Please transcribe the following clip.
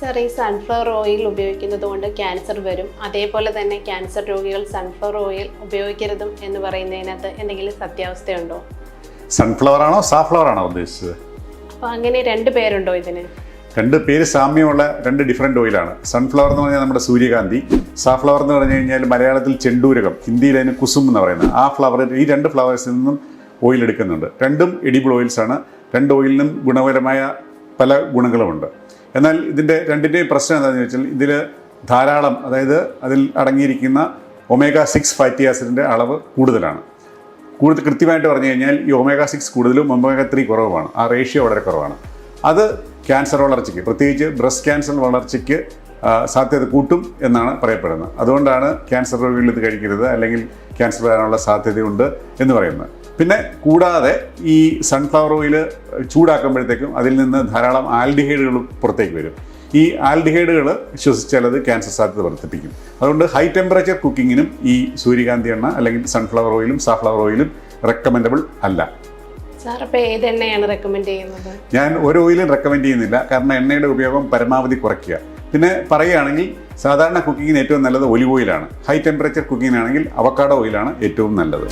Sir ഈ sunflower oil ഉപയോഗിക്കുന്നത് കൊണ്ട് ക്യാൻസർ വരും. അതേപോലെ തന്നെ ക്യാൻസർ രോഗികൾ സൺഫ്ലവർ ഓയിൽ ഉപയോഗിക്കരുതും എന്ന് പറയുന്നതിനകത്ത് എന്തെങ്കിലും സത്യാവസ്ഥയുണ്ടോ? സൺഫ്ലവർ ആണോ സാഫ്ലവർ ആണോ ഉദ്ദേശിച്ചത്? അപ്പോൾ അങ്ങനെ രണ്ട് പേരുണ്ടോ ഇതിന്? രണ്ട് പേര് സാമ്യമുള്ള രണ്ട് ഡിഫറെന്റ് ഓയിലാണ് സൺഫ്ലവർ എന്ന് പറഞ്ഞാൽ നമ്മുടെ സൂര്യകാന്തി. സാഫ്ലവർ എന്ന് പറഞ്ഞു കഴിഞ്ഞാൽ മലയാളത്തിൽ ചെണ്ടൂരകം ഹിന്ദിയിൽ അതിന് കുസും എന്ന് പറയുന്നത്. ആ ഫ്ലവർ ഈ രണ്ട് ഫ്ലവേഴ്സിൽ നിന്നും ഓയിൽ എടുക്കുന്നുണ്ട്. രണ്ടും എഡിബിൾ ഓയിൽസ് ആണ്. രണ്ട് ഓയിലിനും ഗുണപരമായ പല ഗുണങ്ങളുമുണ്ട്. എന്നാൽ ഇതിന്റെ രണ്ടിന്റെയും പ്രശ്നം എന്താണെന്ന് വെച്ചാൽ ഇതിൽ ധാരാളം അതായത് അതിൽ അടങ്ങിയിരിക്കുന്ന ഒമേഗ സിക്സ് ഫാറ്റി ആസിഡിന്റെ അളവ് കൂടുതലാണ്. കൂടുതൽ കൃത്യമായിട്ട് പറഞ്ഞു കഴിഞ്ഞാൽ ഈ ഒമേഗ സിക്സ് കൂടുതലും ഒമേഗ ത്രീ കുറവുമാണ്. ആ റേഷ്യോ വളരെ കുറവാണ്. അത് ക്യാൻസർ വളർച്ചയ്ക്ക് പ്രത്യേകിച്ച് ബ്രസ്റ്റ് ക്യാൻസർ വളർച്ചയ്ക്ക് സാധ്യത കൂട്ടും എന്നാണ് പറയപ്പെടുന്നത്. അതുകൊണ്ടാണ് ക്യാൻസർ രോഗികൾ ഇത് കഴിക്കരുത് അല്ലെങ്കിൽ ക്യാൻസർ വരാനുള്ള സാധ്യതയുണ്ട് എന്ന് പറയുന്നത്. പിന്നെ കൂടാതെ ഈ സൺഫ്ലവർ ഓയിൽ ചൂടാക്കുമ്പോഴത്തേക്കും അതിൽ നിന്ന് ധാരാളം ആൽഡിഹൈഡുകൾ പുറത്തേക്ക് വരും. ഈ ആൽഡിഹൈഡുകൾ ശ്വസിച്ചാലത് ക്യാൻസർ സാധ്യത വർദ്ധിപ്പിക്കും. അതുകൊണ്ട് ഹൈ ടെമ്പറേച്ചർ കുക്കിങ്ങിനും ഈ സൂര്യകാന്തി എണ്ണ അല്ലെങ്കിൽ സൺഫ്ലവർ ഓയിലും സാഫ്ലവർ ഓയിലും റെക്കമെൻഡബിൾ അല്ല. റെക്കമെൻഡ് ചെയ്യുന്നത്? ഞാൻ ഒരു ഓയിലും റെക്കമെൻഡ് ചെയ്യുന്നില്ല. കാരണം എണ്ണയുടെ ഉപയോഗം പരമാവധി കുറയ്ക്കുക. പിന്നെ പറയുകയാണെങ്കിൽ സാധാരണ കുക്കിങ്ങിന് ഏറ്റവും നല്ലത് ഒലിവ് ഓയിലാണ് ഹൈ ടെമ്പറേച്ചർ കുക്കിങ്ങിനാണെങ്കിൽ അവക്കാഡോ ഓയിലാണ് ഏറ്റവും നല്ലത്.